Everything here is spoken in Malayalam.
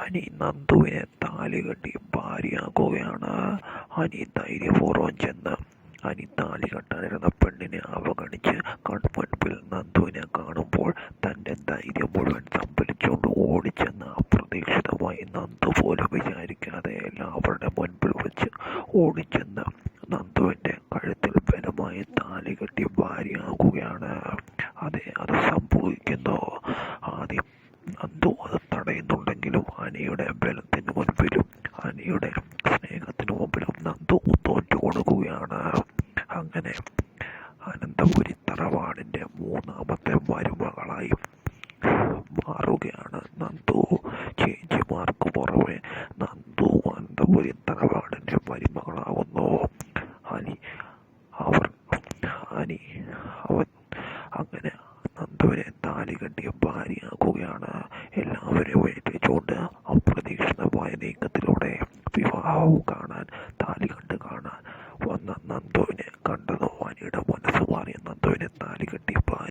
അനി നന്ദുവിനെ താലി കെട്ടി ഭാര്യയാക്കുകയാണ്. അനി ധൈര്യപൂർവം ചെന്ന് അനി താലി കെട്ടാനിരുന്ന പെണ്ണിനെ അവഗണിച്ച് കൺമുൻപിൽ നന്ദുവിനെ കാണുമ്പോൾ തന്റെ ധൈര്യം മുഴുവൻ സംഭരിച്ചുകൊണ്ട് ഓടിച്ചെന്ന് അപ്രതീക്ഷിതമായി നന്ദു പോലും വിചാരിക്കാതെ എല്ലാവരുടെ മുൻപിൽ വെച്ച് ഓടിച്ചെന്ന് നന്ദുവിന്റെ കഴുത്തിൽ ബലമായി താലി കെട്ടി ഭാര്യയാകുകയാണ് അതെ അത് സംഭവിക്കുന്നു. ആദ്യം നന്ദു അത് അനിയുടെ ബലത്തിന് മുൻപിലും അനിയുടെ സ്നേഹത്തിന് മുമ്പിലും നന്ദു തോറ്റു കൊടുക്കുകയാണ്. അങ്ങനെ അനന്തപുരി തറവാടിന്റെ മൂന്നാമത്തെ മരുമകളായി മാറുകയാണ് നന്ദു. ചേച്ചിമാർക്ക് പുറമെ നന്ദു അനന്തപുരി തറവാടിന്റെ മരുമകളാവുന്നു. അനി അവർ അനി അവൻ അങ്ങനെ നന്ദുവിനെ താലി കെട്ടിയ ഭാര്യയാക്കുകയാണ്. ദർശനത്തിലൂടെ വിവാഹവും കാണാൻ താലി കണ്ട് കാണാൻ വന്ന നന്ദുവിനെ കണ്ടതോ അനിയുടെ മനസ്സ് മാറിയ നന്ദുവിനെ താലി കെട്ടി